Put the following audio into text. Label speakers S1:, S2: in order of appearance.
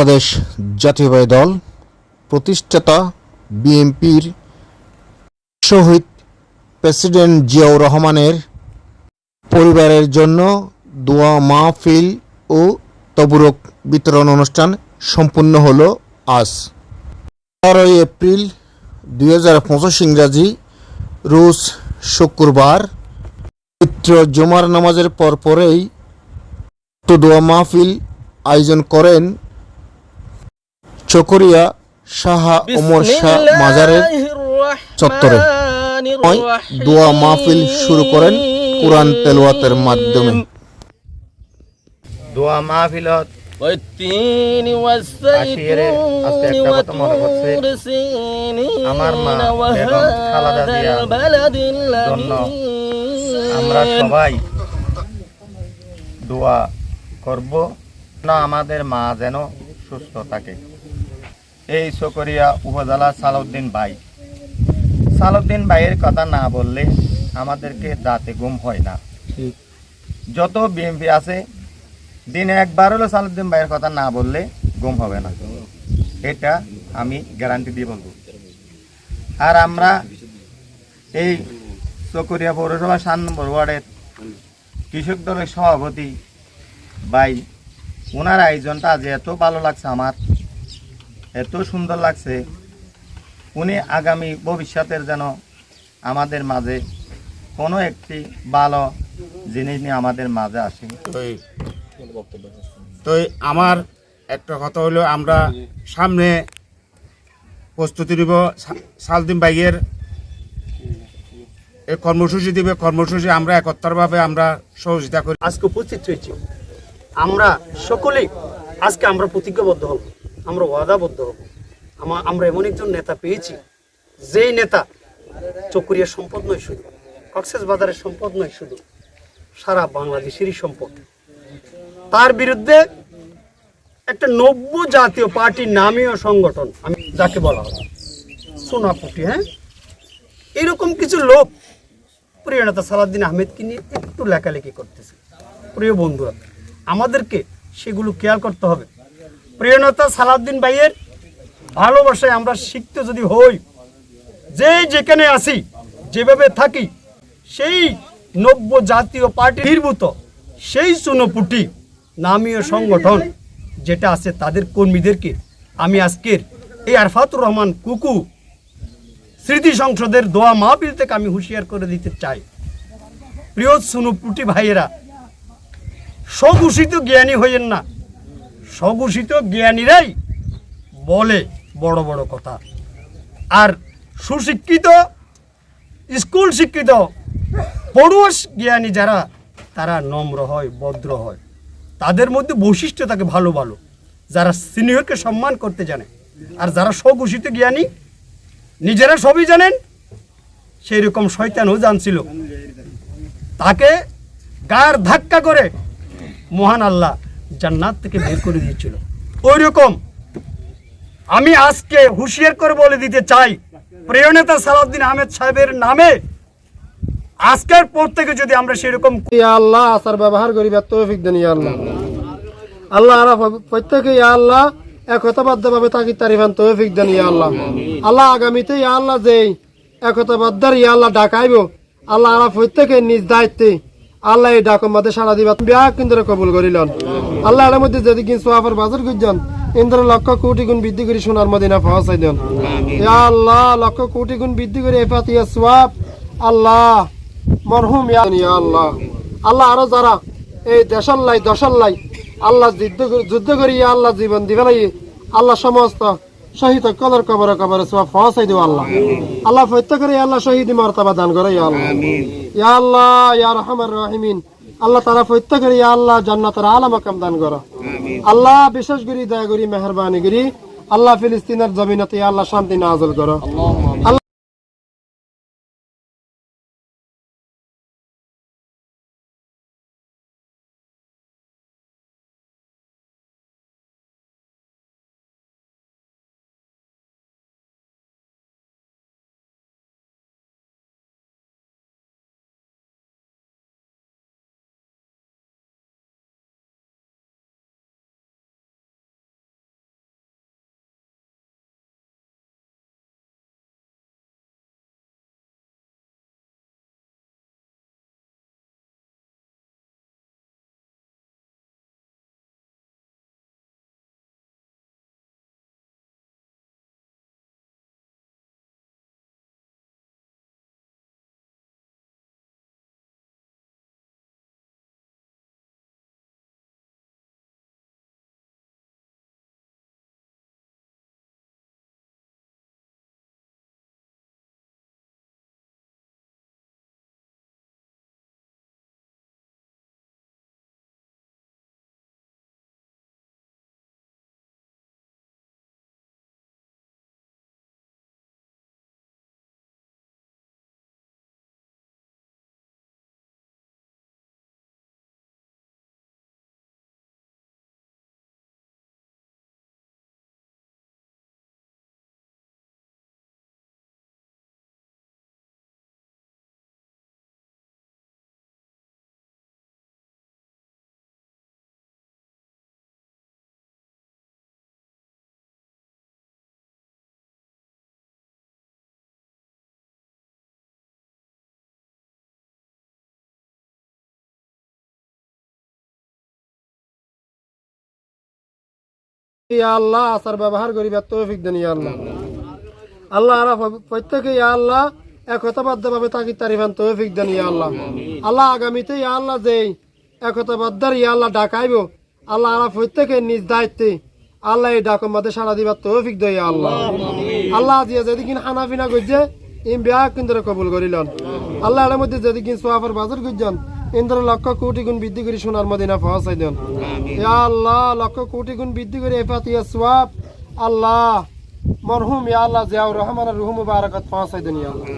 S1: বাংলাদেশ জাতীয়বাদী দল প্রতিষ্ঠাতা বিএনপির শহীদ প্রেসিডেন্ট জিয়াউর রহমানের পরিবারের জন্য দোয়া মাহফিল ও তবুরক বিতরণ অনুষ্ঠান সম্পূর্ণ হলো আজ। তেরোই এপ্রিল দুই হাজার পঁচিশ ইংরাজি রোজ শুক্রবার পবিত্র জুমার নামাজের পর পরেই তো দোয়া মাহফিল আয়োজন করেন চকরিয়া শাহা ওমর শাহ মাজারের চত্বরে। দোয়া মাহফিল শুরু করেন কোরআন তেলোয়াতের মাধ্যমে।
S2: দোয়া মাহফিলত আমার মা আমরা সবাই দোয়া করব। না আমাদের মা যেন সুস্থ থাকে। এই চকরিয়া উপজেলা সালাউদ্দিন ভাই। সালাউদ্দিন ভাইয়ের কথা না বললে আমাদেরকে দাঁতে ঘুম হয় না। যত বিএমপি আছে দিনে একবার হলো সালাউদ্দিন ভাইয়ের কথা না বললে ঘুম হবে না। এটা আমি গ্যারান্টি দিয়ে বলব। আর আমরা এই চকরিয়া পৌরসভা সাত নম্বর ওয়ার্ডের কৃষক দলের সভাপতি ভাই ওনার আয়োজনটা আজ এত ভালো লাগছে আমার এত সুন্দর লাগছে। উনি আগামী ভবিষ্যতের যেন আমাদের মাঝে কোনো একটি ভালো জিনিস নিয়ে আমাদের মাঝে আসে।
S3: তো আমার একটা কথা হলো আমরা সামনে প্রস্তুতি নিব। সালদিন বাইয়ের এই কর্মসূচি দিবে। কর্মসূচি আমরা একত্রভাবে আমরা সহযোগিতা করি।
S4: আজকে উপস্থিত হয়েছি। আমরা সকলেই আজকে আমরা প্রতিজ্ঞাবদ্ধ হব, আমরা ওয়াদাবদ্ধ হব। আমা- আমরা এমন একজন নেতা পেয়েছি, যেই নেতা চকুরিয়ার সম্পদ নয় শুধু, কক্সেস বাজারের সম্পদ নয় শুধু, সারা বাংলাদেশেরই সম্পদ। তার বিরুদ্ধে একটা নব্য জাতীয় পার্টি নামীয় সংগঠন, আমি যাকে বলা হয়, সোনাপুটি হ্যাঁ? এরকম কিছু লোক, প্রিয় নেতা সালাদ্দিন আহমেদকে নিয়ে একটু লেখালেখি করতেছে। প্রিয় বন্ধুরা আমাদেরকে সেগুলো খেয়াল করতে হবে। প্রিয় নেতা সালাদ্দিন ভাইয়ের ভালোবাসায় আমরা শিখতে যদি হই যে যেখানে আসি যেভাবে থাকি, সেই নব্য জাতীয় পার্টি নির্ভূত, সেই সুনপুটি নামীয় সংগঠন যেটা আছে তাদের কর্মীদেরকে আমি আজকের এই আরফাতুর রহমান কুকু স্মৃতি সংসদের দোয়া মাহফিল থেকে আমি হুঁশিয়ার করে দিতে চাই। প্রিয় সুনুপুটি ভাইয়েরা স্বঘোষিত জ্ঞানী হইয়েন না। স্বঘোষিত জ্ঞানীরাই বলে বড় বড় কথা। আর সুশিক্ষিত, স্কুল শিক্ষিত পড়ুয়াস জ্ঞানী যারা, তারা নম্র হয়, ভদ্র হয়। তাদের মধ্যে বৈশিষ্ট্য থাকে ভালো ভালো। যারা সিনিয়রকে সম্মান করতে জানে। আর যারা স্বঘোষিত জ্ঞানী, নিজেরা সবই জানেন সেই রকম শয়তানও জানছিল। তাকে গায়ের ধাক্কা করে মহান আল্লাহ জান্নাত থেকে বের করে দিয়েছিল। ওই রকম আমি আজকে হুঁশিয়ার করে বলে দিতে চাই, প্রিয় নেতা সালাউদ্দিন আহমেদ সাহেবের নামে আজকের পর থেকে যদি আমরা সেরকম
S5: আল্লাহ, আসার ব্যবহার করি তৌফিক দেন আল্লাহ। আল্লাহ প্রত্যেকে ইয়া আল্লাহ, একতাবদ্ধভাবে থাকি তারিফান তৌফিক দেন আল্লাহ। আল্লাহ আগামীতে আল্লাহ যেই ইয়া আল্লাহ ডাকাইব, আল্লাহ আরা প্রত্যেকে নিজ দায়িত্বে আল্লাহ এই ডাক মধ্যে সারা দিবা। বিয়া কিন্তু কবুল করিলেন। আল্লাহ এর মধ্যে যদি কিন্তু সোয়াফার বাজার গুজন ইন্দ্র লক্ষ কোটি গুণ বৃদ্ধি করে সোনার মদিনা পৌঁছাই দেন। আল্লাহ লক্ষ কোটি গুণ বৃদ্ধি করে এফাতিয়া সোয়াব। আল্লাহ মরহুম ইয়া আল্লাহ। আল্লাহ। আরও যারা এই দেশাল্লাই দশাল্লাই আল্লাহ যুদ্ধ যুদ্ধ করি আল্লাহ জীবন দিবেলাই আল্লাহ সমস্ত শহীদ কবর কবর ফসাই আল্লাহ। আল্লাহ প্রত্যেকের আল্লাহ শহীদ মর্তাবা দান করে ইয়া আল্লাহ। ইয়া আল্লাহ ইয়া রহমান রহিমিন। আল্লাহ তারা প্রত্যেকের ইয়া আল্লাহ জান্নাতের আলা মাকাম দান করো। আল্লাহ বিশেষ করি দয়া করি মেহরবানি করি। আল্লাহ ফিলিস্তিনের জমিনতে আল্লাহ শান্তি নাজল করো। আল্লাহ আল্লাহ আসার ব্যবহার করিবার তৌফিক দেন আল্লাহ। আল্লাহ প্রত্যেকে ইয়া আল্লাহ, একতাবদ্ধভাবে তাকি তারিফান তৌফিক দেন আল্লাহ। আগামীতে ইয়া আল্লাহ যেই একতাবদ্ধার ইয়া আল্লাহ ডাকাইব, আল্লাহ প্রত্যেকে নিজ দায়িত্বে আল্লাহ এই ডাকর মধ্যে সারা দিবার তৌফিক দেয় ইয়া আল্লাহ। আল্লাহ দিয়ে যদি কিন করছে ইম বিয়া কিন্তু কবুল করিলেন। আল্লাহ এর মধ্যে যদি সোয়াফার বাজার করছেন ইন্দ্র লক্ষ কোটি গুণ বৃদ্ধি করে সোনার মদিনা পৌঁছাই দেন। আল্লাহ লক্ষ কোটি গুণ বৃদ্ধি করে এফাতিয়া সোয়াব আল্লাহ মরহুম ইয়া আল্লাহ জিয়াউর রহমানের রুহ মুবারাকাত পৌঁছাই দেন ইয়া আল্লাহ।